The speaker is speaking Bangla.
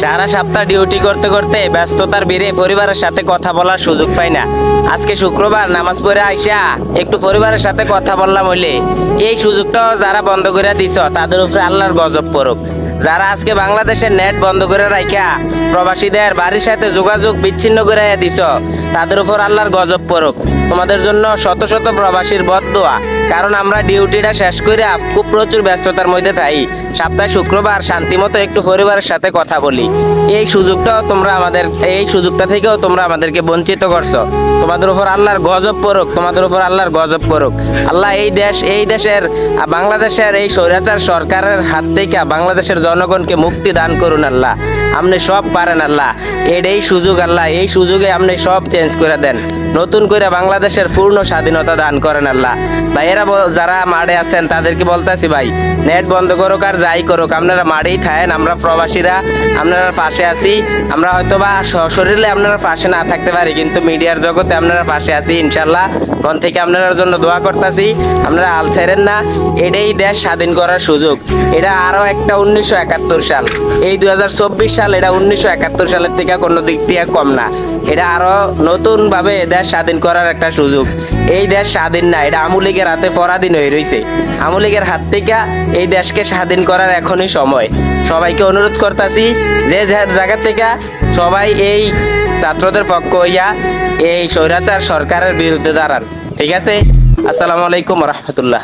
সারা সপ্তাহ ডিউটি করতে করতে ব্যস্ততার ভিড়ে পরিবারের সাথে কথা বলার সুযোগ পাই না। আজকে শুক্রবার, নামাজ পড়ে আইসা একটু পরিবারের সাথে কথা বললাম হইলে। এই সুযোগটাও যারা বন্ধ করে দিছ, তাদের উপরে আল্লাহর গজব পড়ুক। যারা আজকে বাংলাদেশের নেট বন্ধ করে রাখা প্রবাসীদের বাড়ির সাথে যোগাযোগ বিচ্ছিন্ন করে দিছ, তাদের উপর আল্লাহর গজব পড়ুক। তোমাদের জন্য শত শত প্রবাসীর বদোয়া কারণ আমরা ডিউটিটা শেষ করে খুব প্রচুর ব্যস্ততার মধ্যে থাই। সপ্তাহে শুক্রবার শান্তিমতো একটু পরিবারের সাথে কথা বলি। এই সুযোগটাও তোমরা আমাদের, এই সুযোগটা থেকেও তোমরা আমাদেরকে বঞ্চিত করছ। তোমাদের উপর আল্লাহর গজব পড়ুক, তোমাদের উপর আল্লাহর গজব পড়ুক। আল্লাহ এই দেশ, এই দেশের, বাংলাদেশের এই স্বৈরাচার সরকারের হাত থেকে বাংলাদেশের জনগণকে মুক্তি দান করুন আল্লাহ। আপনি সব পারেন আল্লাহ। এটাই সুযোগ আল্লাহ। এই সুযোগে আপনি সব চেঞ্জ করে দেন। নতুন করে বাংলাদেশের পূর্ণ স্বাধীনতা দান করেন আল্লাহ। ভাইয়েরা যারা মাঠে আছেন, তাদেরকে বলতেছি ভাই, নেট বন্ধ করুক আর যাই করুক, আপনারা মাঠেই থাকেন, আমরা প্রবাসীরা, আপনারা পাশে আছি, আমরা হয়তো বা শরীরে আপনারা পাশে না থাকতে পারি, কিন্তু মিডিয়ার জগতে আপনারা পাশে আছি ইনশাল্লাহ মন থেকে আপনার জন্য দোয়া করতেছি, আপনারা আল ছেড়েন না। এটাই দেশ স্বাধীন করার সুযোগ। এটা আরও একটা উনিশশো একাত্তর সাল। এই দুই সাল এটা উনিশশো একাত্তর সালের থেকে কোনো দিক দিয়ে কম না। এটা আরও নতুন ভাবে দেশ স্বাধীন করার একটা সুযোগ। এই দেশ স্বাধীন না, এটা আমুলিগের হাতে পরাধীন হয়ে রয়েছে আমুলিগের হাত থেকে এই দেশকে স্বাধীন করার এখনই সময়। সবাইকে অনুরোধ করতেছি, যে যার জায়গা থেকে সবাই এই ছাত্রদের পক্ষ হইয়া এই স্বৈরাচার সরকারের বিরুদ্ধে দাঁড়ান। ঠিক আছে? আসসালামু আলাইকুম রহমতুল্লাহ।